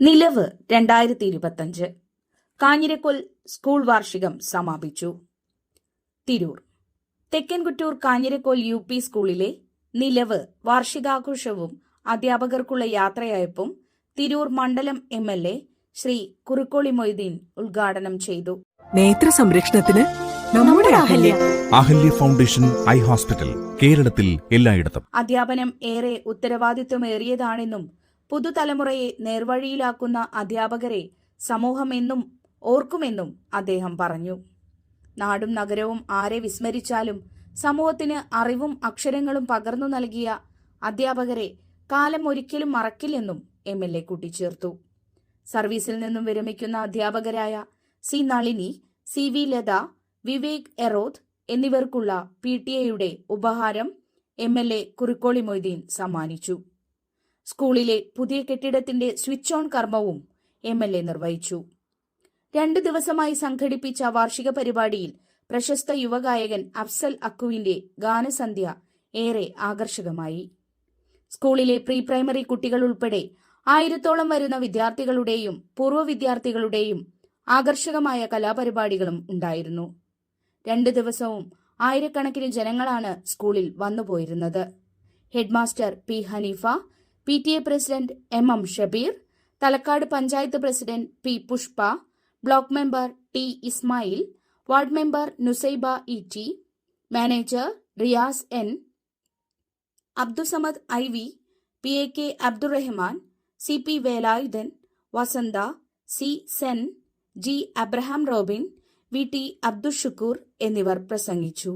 നിലവ് രണ്ടായിരത്തി ഇരുപത്തഞ്ച് കാഞ്ഞിരക്കൊൽ സ്കൂൾ വാർഷികം സമാപിച്ചു. തിരൂർ. തെക്കൻകുറ്റൂർ കാഞ്ഞിരക്കൊൽ യു പി സ്കൂളിലെ നിലവ് വാർഷികാഘോഷവും അധ്യാപകർക്കുള്ള യാത്രയയപ്പും തിരൂർ മണ്ഡലം M L A Shri Kurukkoli Moideen ഉദ്ഘാടനം ചെയ്തു. നേത്ര സംരക്ഷണത്തിന് നമ്മുടെ Ahalya. Ahalya foundation eye hospital കേരളത്തിൽ എല്ലായിടത്തും. അധ്യാപനം ഏറെ ഉത്തരവാദിത്വമേറിയതാണെന്നും പുതുതലമുറയെ നേർവഴിയിലാക്കുന്ന അധ്യാപകരെ സമൂഹമെന്നും ഓർക്കുമെന്നും അദ്ദേഹം പറഞ്ഞു. നാടും നഗരവും ആരെ വിസ്മരിച്ചാലും സമൂഹത്തിന് അറിവും അക്ഷരങ്ങളും പകർന്നു നൽകിയ അധ്യാപകരെ കാലം ഒരിക്കലും മറക്കില്ലെന്നും എം എൽ എ കൂട്ടിച്ചേർത്തു. സർവീസിൽ നിന്നും വിരമിക്കുന്ന അധ്യാപകരായ C Nalini C V Latha Vivek എറോദ് എന്നിവർക്കുള്ള പി ടി എയുടെ ഉപഹാരം M L A Kurikkoli Moideen സമ്മാനിച്ചു. സ്കൂളിലെ പുതിയ കെട്ടിടത്തിന്റെ സ്വിച്ച് ഓൺ കർമ്മവും എം എൽ എ നിർവഹിച്ചു. രണ്ടു ദിവസമായി സംഘടിപ്പിച്ച വാർഷിക പരിപാടിയിൽ പ്രശസ്ത യുവഗായകൻ അഫ്സൽ അക്കുവിന്റെ ഗാനസന്ധ്യ ഏറെ ആകർഷകമായി. സ്കൂളിലെ പ്രീ പ്രൈമറി കുട്ടികൾ ഉൾപ്പെടെ ആയിരത്തോളം വരുന്ന വിദ്യാർത്ഥികളുടെയും പൂർവ വിദ്യാർത്ഥികളുടെയും ആകർഷകമായ കലാപരിപാടികളും ഉണ്ടായിരുന്നു. രണ്ട് ദിവസവും ആയിരക്കണക്കിന് ജനങ്ങളാണ് സ്കൂളിൽ വന്നുപോയിരുന്നത്. Headmaster P Haneefa P T A president M M Shabeer Thalakkad panchayat president P Pushpa block member T Ismail ward member Nusaiba E T manager Riyas N Abdussamad I V P A K Abdurahman C P Velayudhan Vasantha C Sen G Abraham Robin V T Abdushukoor എന്നിവർ പ്രസംഗിച്ചു.